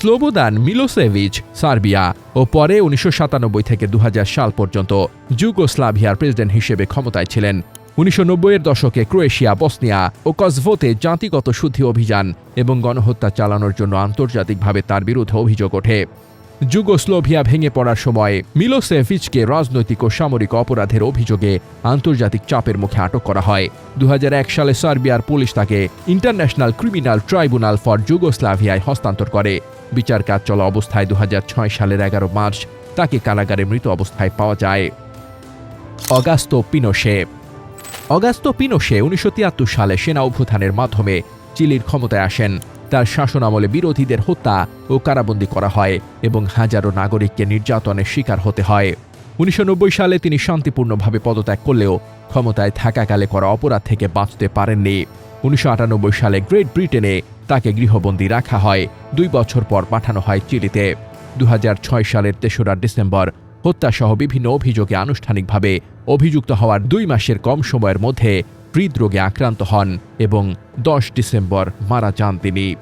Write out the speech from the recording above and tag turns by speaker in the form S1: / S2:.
S1: Slobodan মিলোসেভিচ, Serbia ও পরে উনিশশো সাতানব্বই থেকে দু হাজার সাল পর্যন্ত যুগোস্লাভিয়ার প্রেসিডেন্ট হিসেবে ক্ষমতায় ছিলেন। উনিশশো এর দশকে ক্রোয়েশিয়া, বসনিয়া ও কসভোতে জাতিগত শুদ্ধি অভিযান এবং গণহত্যা চালানোর জন্য আন্তর্জাতিকভাবে তার বিরুদ্ধে অভিযোগ ওঠে। যুগোস্লোভিয়া ভেঙে পড়ার সময় মিলোসেভিচকে রাজনৈতিক ও সামরিক অপরাধের অভিযোগে আন্তর্জাতিক চাপের মুখে আটক করা হয়। দু হাজার এক সালে সার্বিয়ার পুলিশ তাকে ইন্টারন্যাশনাল ক্রিমিনাল ট্রাইব্যুনাল ফর যুগোস্লাভিয়ায় হস্তান্তর করে। বিচার কাজ চলা অবস্থায় দু হাজার ছয় সালের এগারো মার্চ তাকে কারাগারে মৃত অবস্থায় পাওয়া যায়। অগাস্তো পিনোশে। অগাস্তো পিনোশে উনিশশো সালে সেনা অভ্যুত্থানের মাধ্যমে চিলির ক্ষমতায় আসেন। তার শাসনামলে বিরোধীদের হত্যা ও কারাবন্দী করা হয় এবং হাজারো নাগরিককে নির্যাতনের শিকার হতে হয়। উনিশশো নব্বই সালে তিনি শান্তিপূর্ণভাবে পদত্যাগ করলেও ক্ষমতায় থাকাকালে করা অপরাধ থেকে বাঁচতে পারেননি। উনিশশো আটানব্বই সালে গ্রেট ব্রিটেনে তাকে গৃহবন্দী রাখা হয়। দুই বছর পর পাঠানো হয় চিলিতে। দু হাজার ছয় সালের তেসরা ডিসেম্বর, হত্যাসহ বিভিন্ন অভিযোগে আনুষ্ঠানিকভাবে অভিযুক্ত হওয়ার দুই মাসের কম সময়ের মধ্যে হৃদরোগে আক্রান্ত হন এবং দশ ডিসেম্বর মারা যান তিনি।